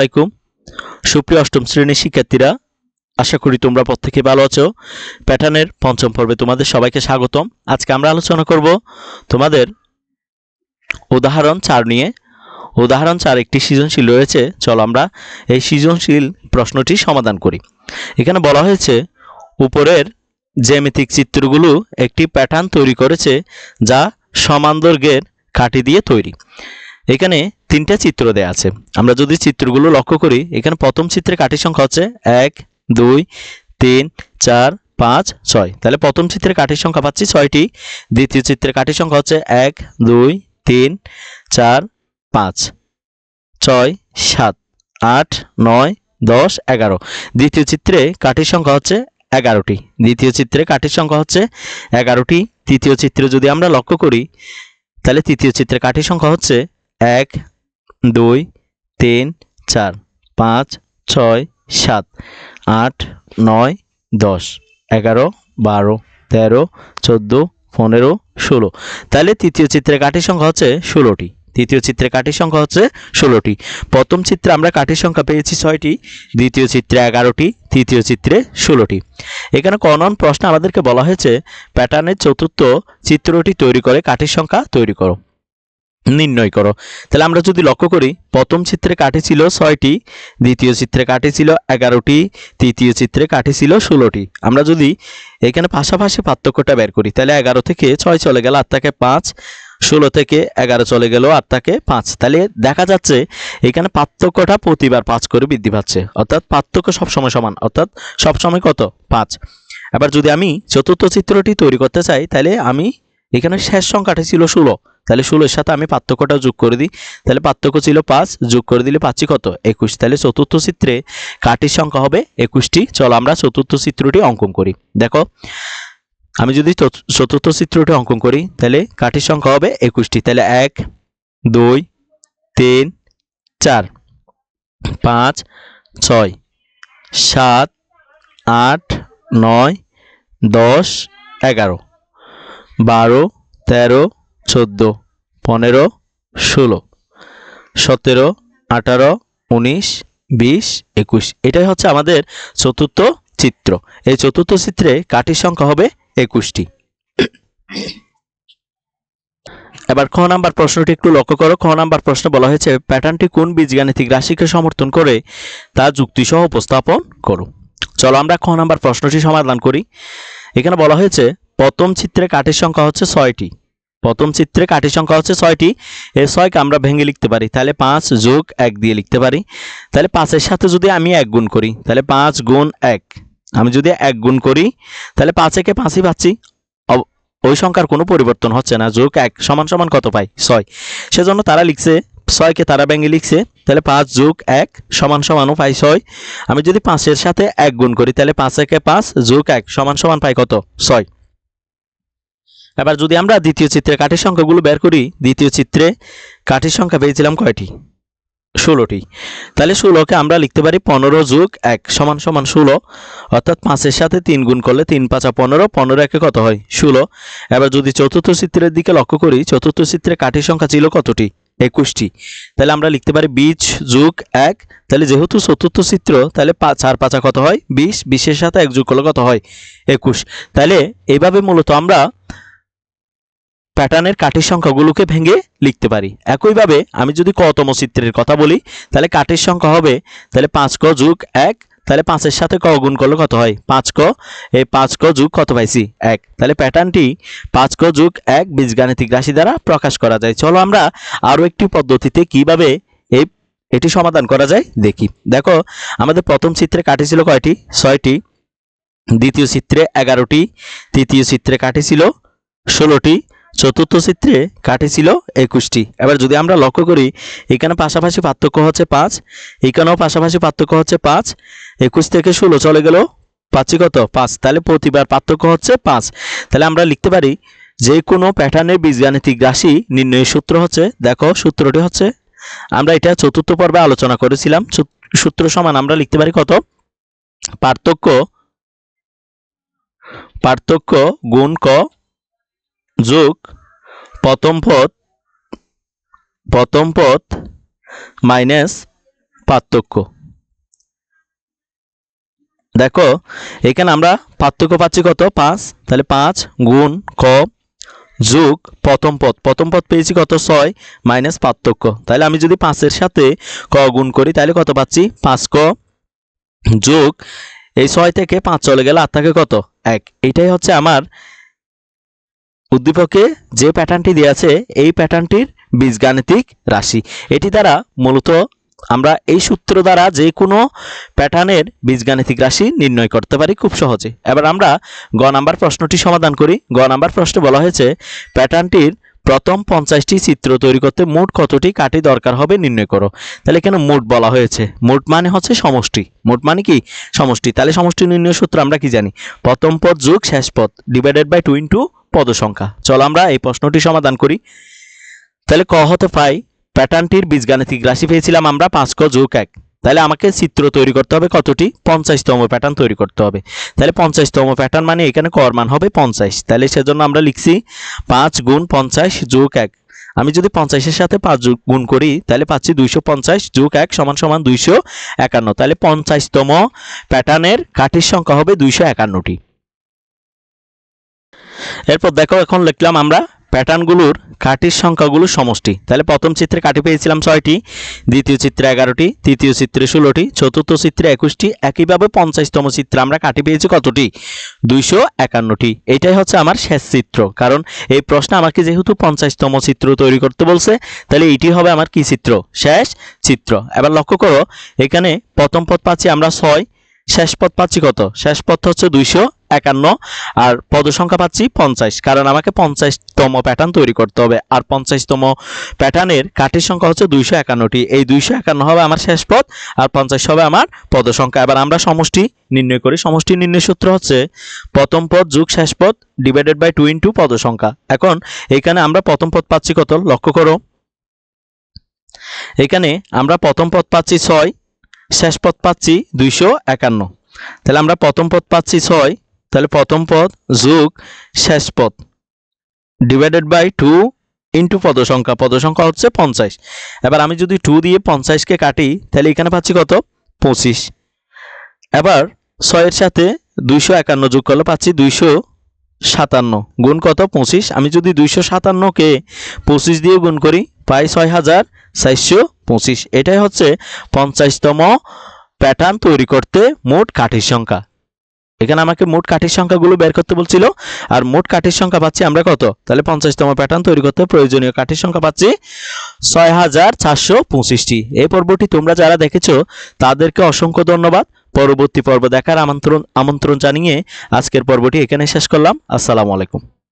আলাইকুম। সুপ্রিয় অষ্টম শ্রেণির শিক্ষার্থীরা, আশা করি তোমরা প্রত্যেকে ভালো আছো। প্যাটার্নের পঞ্চম পর্বে তোমাদের সবাইকে স্বাগতম। আজকে আমরা আলোচনা করব তোমাদের উদাহরণ চার নিয়ে। উদাহরণ চার একটি সৃজনশীল রয়েছে। চলো আমরা এই সৃজনশীল প্রশ্নটি সমাধান করি। এখানে বলা হয়েছে, উপরের জ্যামিতিক চিত্রগুলো একটি প্যাটার্ন তৈরি করেছে যা সমান দৈর্ঘ্যের কাঠি দিয়ে তৈরি। এখানে তিনটা চিত্র দেয়া আছে। আমরা যদি চিত্রগুলো লক্ষ্য করি, এখানে প্রথম চিত্রে কাঠির সংখ্যা হচ্ছে এক, দুই, তিন, চার, পাঁচ, ছয়। তাহলে প্রথম চিত্রে কাঠির সংখ্যা পাচ্ছি ছয়টি। দ্বিতীয় চিত্রে কাঠির সংখ্যা হচ্ছে এক, দুই, তিন, চার, পাঁচ, ছয়, সাত, আট, নয়, দশ, এগারো। দ্বিতীয় চিত্রে কাঠির সংখ্যা হচ্ছে এগারোটি। দ্বিতীয় চিত্রে কাঠির সংখ্যা হচ্ছে এগারোটি। তৃতীয় চিত্রে যদি আমরা লক্ষ্য করি, তাহলে তৃতীয় চিত্রে কাঠির সংখ্যা হচ্ছে এক, দুই, তিন, চার, পাঁচ, ছয়, সাত, আট, নয়, দশ, এগারো, বারো, তেরো, চোদ্দ, পনেরো, ষোলো। তাহলে তৃতীয় চিত্রে কাঠির সংখ্যা হচ্ছে ষোলোটি। তৃতীয় চিত্রে কাঠির সংখ্যা হচ্ছে ষোলোটি। প্রথম চিত্রে আমরা কাঠির সংখ্যা পেয়েছি ছয়টি, দ্বিতীয় চিত্রে এগারোটি, তৃতীয় চিত্রে ষোলোটি। এখানে কনন প্রশ্নে আমাদেরকে বলা হয়েছে, প্যাটার্নের চতুর্থ চিত্রটি তৈরি করে কাঠির সংখ্যা তৈরি করো। নির্ণয় করো। তাহলে আমরা যদি লক্ষ্য করি, প্রথম চিত্রে কাঠি ছিল ছয়টি, দ্বিতীয় চিত্রে কাঠি ছিল এগারোটি, তৃতীয় চিত্রে কাঠি ছিল ষোলোটি। আমরা যদি এখানে পাশাপাশি পার্থক্যটা বের করি, তাহলে এগারো থেকে ছয় চলে গেল আর থাকে পাঁচ, ষোলো থেকে এগারো চলে গেল আর থাকে পাঁচ। তাহলে দেখা যাচ্ছে এখানে পার্থক্যটা প্রতিবার পাঁচ করে বৃদ্ধি পাচ্ছে। অর্থাৎ পার্থক্য সবসময় সমান, অর্থাৎ সবসময় কত? পাঁচ। এবার যদি আমি চতুর্থ চিত্রটি তৈরি করতে চাই, তাহলে আমি এখানে শেষ সংখ্যাটা ছিল ষোলো। তাহলে ষোলোর সাথে আমি পার্থক্যটা যোগ করে দিই। তাহলে পার্থক্য ছিল পাঁচ, যোগ করে দিলে পাচ্ছি কত? একুশ। তাহলে চতুর্থ চিত্রে কাঠির সংখ্যা হবে একুশটি। চলো আমরা চতুর্থ চিত্রটি অঙ্কন করি। দেখো, আমি যদি চত- চতুর্থ চিত্রটি অঙ্কন করি, তাহলে কাঠির সংখ্যা হবে একুশটি। তাহলে এক, দুই, তিন, চার, পাঁচ, ছয়, সাত, আট, নয়, দশ, এগারো, বারো, তেরো চোদ্দ, পনেরো, ষোলো, সতেরো, আঠারো, উনিশ, বিশ, একুশ। এটাই হচ্ছে আমাদের চতুর্থ চিত্র। এই চতুর্থ চিত্রে কাঠির সংখ্যা হবে একুশটি। এবার খ নাম্বার প্রশ্নটি একটু লক্ষ্য করো। খ নাম্বার প্রশ্ন বলা হয়েছে, প্যাটার্নটি কোন বীজগাণিতিক রাশিকে সমর্থন করে তা যুক্তিসহ উপস্থাপন করো। চলো আমরা খ নাম্বার প্রশ্নটি সমাধান করি। এখানে বলা হয়েছে, প্রথম চিত্রে কাঠের সংখ্যা হচ্ছে ছয়টি। প্রথম চিত্রে কাঠের সংখ্যা হচ্ছে ছয়টি। এই ছয়কে আমরা ভেঙে লিখতে পারি। তাহলে পাঁচ যোগ এক দিয়ে লিখতে পারি। তাহলে পাঁচের সাথে যদি আমি এক গুণ করি, তাহলে পাঁচ গুণ এক। আমি যদি এক গুণ করি, তাহলে পাঁচ একে পাঁচই পাচ্ছি। ওই সংখ্যার কোনো পরিবর্তন হচ্ছে না। যোগ এক সমান সমান কত পাই? ছয়। সেজন্য তারা লিখছে, ছয়কে তারা ভেঙে লিখছে, তাহলে পাঁচ যোগ এক সমান সমানও পাই ছয়। আমি যদি পাঁচের সাথে এক গুণ করি, তাহলে পাঁচ একে পাঁচ যোগ এক সমান সমান পাই কত? ছয়। এবার যদি আমরা দ্বিতীয় চিত্রে কাঠের সংখ্যাগুলো বের করি, দ্বিতীয় চিত্রে কাঠের সংখ্যা পেয়েছিলাম কয়টি? ষোলোটি। তাহলে ষোলোকে আমরা লিখতে পারি পনেরো যোগ এক সমান সমান ষোলো, অর্থাৎ পাঁচের সাথে তিন গুণ করলে তিন পাঁচা পনেরো পনেরো একে কত হয়? ষোলো। এবার যদি চতুর্থ চিত্রের দিকে লক্ষ্য করি, চতুর্থ চিত্রে কাঠের সংখ্যা ছিল কতটি? একুশটি। তাহলে আমরা লিখতে পারি বিশ যোগ এক। তাহলে যেহেতু চতুর্থ চিত্র, তাহলে চার পাঁচা কত হয়? বিশ। বিশের সাথে এক যোগ করলে কত হয়? একুশ। তাহলে এইভাবে মূলত আমরা প্যাটার্নের কাঠের সংখ্যাগুলোকে ভেঙে লিখতে পারি। একইভাবে আমি যদি কতম চিত্রের কথা বলি, তাহলে কাঠের সংখ্যা হবে, তাহলে পাঁচ ক যোগ এক, তাহলে পাঁচের সাথে ক গুণ করলে কত হয়? পাঁচ ক, এই পাঁচ ক যোগ কত পাইছি? এক। তাহলে প্যাটার্নটি পাঁচ ক যোগ এক বীজগাণিতিক রাশি দ্বারা প্রকাশ করা যায়। চলো আমরা আরও একটি পদ্ধতিতে কীভাবে এই, এটি সমাধান করা যায় দেখি। দেখো, আমাদের প্রথম চিত্রে কাঠি ছিল কয়টি? ছয়টি। দ্বিতীয় চিত্রে এগারোটি। তৃতীয় চিত্রে কাঠি ছিল ষোলোটি। চতুর্থ চিত্রে কাঠি ছিল একুশটি। এবার যদি আমরা লক্ষ্য করি, এখানে পাশাপাশি পার্থক্য হচ্ছে পাঁচ, এখানেও পাশাপাশি পার্থক্য হচ্ছে পাঁচ, একুশ থেকে ষোলো চলে গেল পাচ্ছি কত? পাঁচ। তাহলে প্রতিবার পার্থক্য হচ্ছে পাঁচ। তাহলে আমরা লিখতে পারি, যে কোনো প্যাটার্নের বীজগাণিতিক রাশি নির্ণয়ের সূত্র হচ্ছে, দেখো সূত্রটি হচ্ছে, আমরা এটা চতুর্থ পর্বে আলোচনা করেছিলাম সূত্র সমান আমরা লিখতে পারি কত? পার্থক্য পার্থক্য গুণ ক যোগ, প্রথম পদ প্রথম পদ মাইনাস পার্থক্য। দেখো, এখানে আমরা পার্থক্য পাচ্ছি কত? পাঁচ। তাহলে পাঁচ গুণ ক যোগ, প্রথম পদ। প্রথম পদ পেয়েছি কত? ছয় মাইনাস পার্থক্য। তাহলে আমি যদি পাঁচের সাথে ক গুণ করি, তাহলে কত পাচ্ছি? পাঁচ ক যোগ। এই ছয় থেকে পাঁচ চলে গেলে আর থাকে কত? এক। এইটাই হচ্ছে আমার উদ্দীপকে যে প্যাটার্নটি দেওয়া আছে, এই প্যাটার্নটির বীজগাণিতিক রাশি। এটি দ্বারা মূলত আমরা এই সূত্র দ্বারা যে কোনো প্যাটার্নের বীজগাণিতিক রাশি নির্ণয় করতে পারি খুব সহজে। এবার আমরা গ নাম্বার প্রশ্নটি সমাধান করি। গ নাম্বার প্রশ্নে বলা হয়েছে, প্যাটার্নটির প্রথম পঞ্চাশটি চিত্র তৈরি করতে মোট কতটি কাটি দরকার হবে নির্ণয় করো। তাহলে এখানে মোট বলা হয়েছে। মোট মানে হচ্ছে সমষ্টি। মোট মানে কি? সমষ্টি। তাহলে সমষ্টি নির্ণয় সূত্র আমরা কি জানি? প্রথম পদ যোগ শেষ পদ ডিভাইডেড বাই টু ইন্টু পদ সংখ্যা চলো আমরা এই প্রশ্নটি সমাধান করি। তাহলে ক হতে পাই, প্যাটার্নটির বীজগাণিতিক রাশি পেয়েছিলাম আমরা পাঁচ ক যোগ এক। তাহলে আমাকে চিত্র তৈরি করতে হবে কতটি? পঞ্চাশতম প্যাটার্ন তৈরি করতে হবে। তাহলে পঞ্চাশতম প্যাটার্ন মানে এখানে কর মান হবে পঞ্চাশ। তাহলে সেজন্য আমরা লিখছি পাঁচ গুণ পঞ্চাশ যোগ এক। আমি যদি পঞ্চাশের সাথে পাঁচ গুণ করি, তাহলে পাচ্ছি দুইশো পঞ্চাশ যোগ এক সমান সমান দুইশো একান্ন। তাহলে পঞ্চাশতম প্যাটার্নের কাঠির সংখ্যা হবে দুইশো একান্নটি। এরপর দেখো এখন লিখলাম আমরা প্যাটার্নগুলোর কাঠির সংখ্যাগুলো সমষ্টি। তাহলে প্রথম চিত্রে কাঠি পেয়েছিলাম ছয়টি, দ্বিতীয় চিত্রে এগারোটি, তৃতীয় চিত্রে ষোলোটি, চতুর্থ চিত্রে একুশটি, একইভাবে পঞ্চাশতম চিত্রে আমরা কাঠি পেয়েছি কতটি? দুইশো একান্নটি। এটাই হচ্ছে আমার শেষ চিত্র। কারণ এই প্রশ্ন আমাকে যেহেতু পঞ্চাশতম চিত্র তৈরি করতে বলছে, তাহলে এটি হবে আমার কি চিত্র? শেষ চিত্র। এবার লক্ষ্য করো, এখানে প্রথম পথ পাচ্ছি আমরা ছয়, শেষ পথ পাচ্ছি কত? শেষ পথ হচ্ছে দুইশো একান্ন, আর পদ সংখ্যা পাচ্ছি পঞ্চাশ, কারণ আমাকে পঞ্চাশতম প্যাটার্ন তৈরি করতে হবে, আর পঞ্চাশতম প্যাটার্নের কাঠের সংখ্যা হচ্ছে দুইশো একান্নটি, এই দুইশো একান্ন হবে আমার শেষ পদ, আর পঞ্চাশ হবে আমার পদ সংখ্যা এবার আমরা সমষ্টি নির্ণয় করি, সমষ্টি নির্ণয় সূত্র হচ্ছে প্রথম পদ যুগ শেষ পদ ডিভাইডেড বাই টু ইন্টু পদ সংখ্যা এখন এখানে আমরা প্রথম পদ পাচ্ছি কত, লক্ষ্য করো, এখানে আমরা প্রথম পদ পাচ্ছি ছয়, শেষ পদ পাচ্ছি দুইশো একান্ন, তাহলে আমরা প্রথম পদ পাচ্ছি ছয় তাহলে প্রথম পদ যোগ শেষ পদ। ডিভাইডেড বাই টু ইন্টু পদ সংখ্যা পদ সংখ্যা হচ্ছে পঞ্চাশ। এবার আমি যদি টু দিয়ে পঞ্চাশকে কাটি, তাহলে এখানে পাচ্ছি কত? পঁচিশ। এবার ছয়ের সাথে দুইশো একান্ন যোগ করলে পাচ্ছি দুইশো সাতান্ন। গুণ কত? পঁচিশ। আমি যদি দুইশো সাতান্নকে পঁচিশ দিয়ে গুণ করি, পাই ছয় হাজার চারশো পঁচিশ। এটাই হচ্ছে পঞ্চাশতম প্যাটার্ন তৈরি করতে মোট কাঠির সংখ্যা। এখানে আমাকে মোট কাঠের সংখ্যাগুলো বের করতে বলছিল, আর মোট কাঠের সংখ্যা পাচ্ছি আমরা কত? তাহলে পঞ্চাশতম প্যাটার্ন তৈরি করতে প্রয়োজনীয় কাঠের সংখ্যা পাচ্ছি ছয় হাজার চারশো পঁচিশটি। এই পর্বটি তোমরা যারা দেখেছ, তাদেরকে অসংখ্য ধন্যবাদ। পরবর্তী পর্ব দেখার আমন্ত্রণ আমন্ত্রণ জানিয়ে আজকের পর্বটি এখানে শেষ করলাম। আসসালামু আলাইকুম।